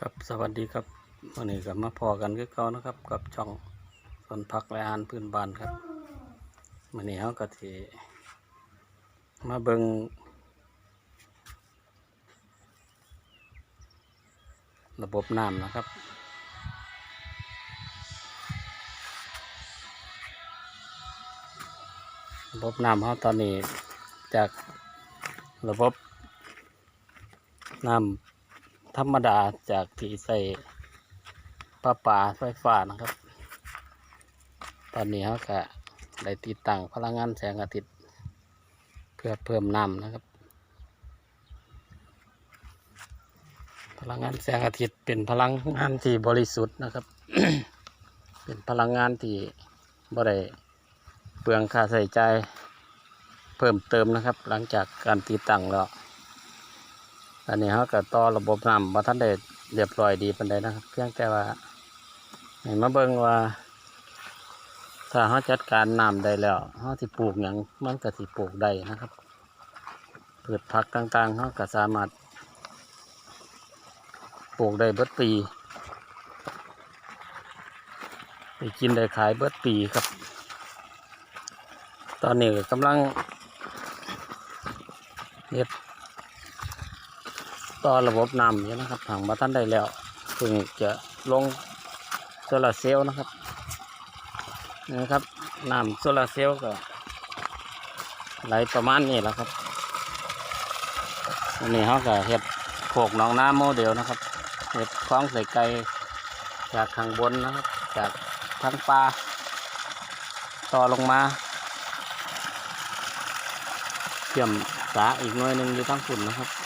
ครับสวัสดีครับวันนี้ก็มาพอกันคือเก่านะครับ กับช่องสวนผักและอาหารพื้นบ้านครับวันนี้เขาก็ที่มาเบิงระบบน้ำนะครับ ระบบน้ำเขาตอนนี้จากระบบน้ำ ธรรมดาจากที่ใส่ปลาป่าไฟฟ้านะครับ ตอนนี้เขาก็ได้ติดตั้งพลังงานแสงอาทิตย์ เพื่อเพิ่มน้ำนะครับ พลังงานแสงอาทิตย์เป็นพลังงานที่บริสุทธิ์นะครับ เป็นพลังงานที่บ่ได้เปลืองค่าใช้จ่ายเพิ่มเติมนะครับ หลังจากการติดตั้งแล้ว อันนี้เขาก็ต่อระบบน้ำมาท่านได้เรียบร้อยดีปันใดนะครับ เพียงแต่ว่าให้มาเบิ่งว่า ถ้าเขาจัดการน้ำได้แล้วเขาสิปลูกอย่างมันก็สิปลูกได้นะครับพืชผักต่างๆเขาก็สามารถปลูกได้เบิดปีไปกินได้ขายเบิดปีครับ ตอนนี้กำลังเฮ็ด ต่อระบบน้ำอยู่นะครับทางมาท่านได้แล้วเพิ่งจะลงโซลาร์เซลล์นะครับนี่นะครับน้ำโซลาร์เซลล์ก็ไหลประมาณนี้แหละครับอันนี้เขาก็เห็ดโขกหนองน้ำโมเดลนะครับเห็ดคล้องใส่ไก่จากข้างบนนะครับ จากทั้งปลาต่อลงมาเชื่อมสาอีกหน่วยหนึ่งอยู่ทั้งฝุ่นนะครับ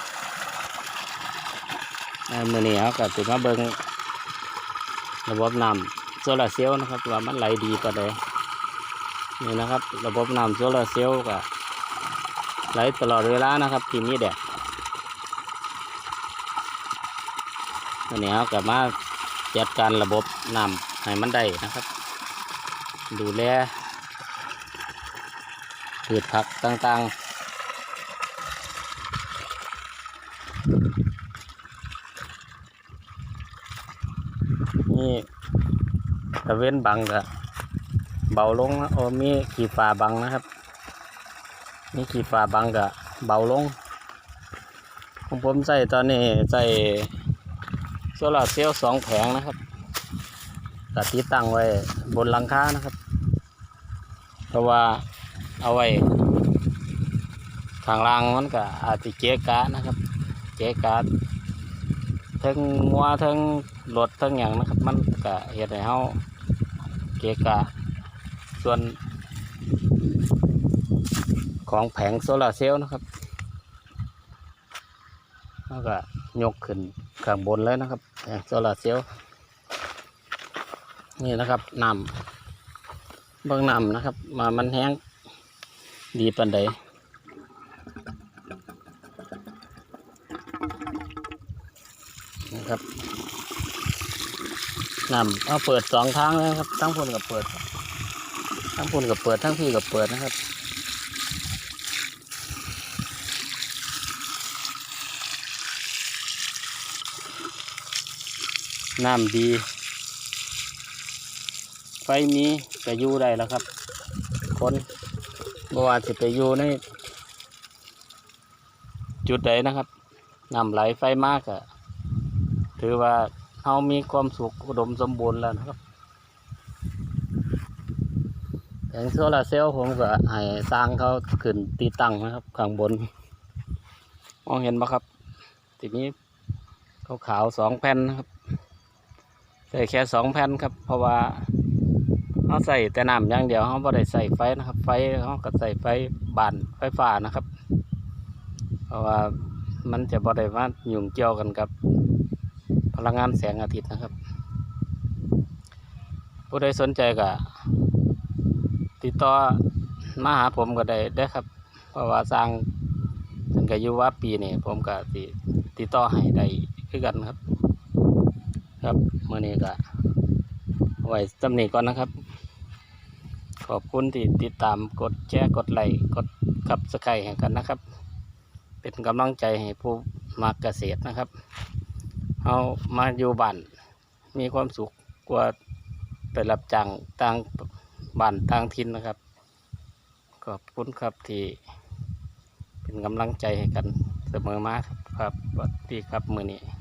มือนี้เขาก็ถือมาเบิงระบบน้ำโซลาเซลล์นะครับว่ามันไหลดีปะเลยนี่นะครับ ระบบน้ำโซลาเซลล์ก็ไหลตลอดเวลานะครับ ทีนี้แดดอันนี้เขาก็มาจัดการระบบน้ำให้มันได้นะครับ ดูแลพืชผักต่างๆ นี่ตะเว้นบังก็เบาลงนะโอ้มีขีฟ้าบังนะครับ มีขีฟ้าบังก็เบาลงของผมใส่ตอนนี้ใส่โซลาเซลล์สองแผงนะครับก็ติดตั้งไว้บนหลังคานะครับ เพราะว่าเอาไว้ทางล่างมันก็อาจจะเจ๊กะนะครับ เจ๊กะ ทั้งงัวทั้งรถทั้งอย่างนะครับ มันก็เฮ็ดให้เฮาเกะกะ ส่วน ของแผงโซลาร์เซลล์นะครับแล้วก็ยกขึ้นข้างบนเลยนะครับแผงโซลาร์เซลล์นี่นะครับน้ำเบื้องน้ำนะครับ มามันแห้งดีปันใด นะครับนำเอาเปิดสองทางเลยครับ ทั้งพุ่นกับเปิด ทั้งพุ่นกับเปิด ทั้งพี่กับเปิดนะครับน้ำดี ไฟมีก็อยู่ได้แล้วครับ คนบว่าสิไปอยู่ในจุดใดนะครับน้ำไหลไฟมากอะ ถือว่าเรามีความสุขอุดมสมบูรณ์แล้วนะครับแผงโซลาร์เซลล์ผมก็ให้สร้างเขาขึ้นตีตั้งนะครับ ข้างบน มองเห็นไหมครับทีนี้ขาวๆสองแผ่นนะครับใส่แค่สองแผ่นครับ เพราะว่าเขาใส่แต่น้ำอย่างเดียวเขาไม่ได้ใส่ไฟนะครับ ไฟเขาก็ใส่ไฟบานไฟฟ้านะครับ เพราะว่ามันจะบ่ได้มายุ่งเกี่ยวกันกับ ลังงานแสงอาทิตย์นะครับ ผู้ใดสนใจก็ติดต่อมาหาผมก็ได้ได้ครับ เพราะว่าสร้างถึงกัยุว่าปีนี่ผมก็ติติดต่อให้ได้คือกันครับ ครับเมื่อนี้ก็ไว้จำนี้ก่อนนะครับ ขอบคุณที่ติดตามกดแชร์กดไลค์กดขับสไครต์แห่งกันนะครับ เป็นกำลังใจให้ผู้มักเกษตรนะครับ เอามาอยู่บ้านมีความสุขกว่าไปรับจ้างต่างบ้านต่างทินนะครับ ขอบคุณครับที่เป็นกำลังใจให้กันเสมอมาครับครับสวัสดีครับมือนี้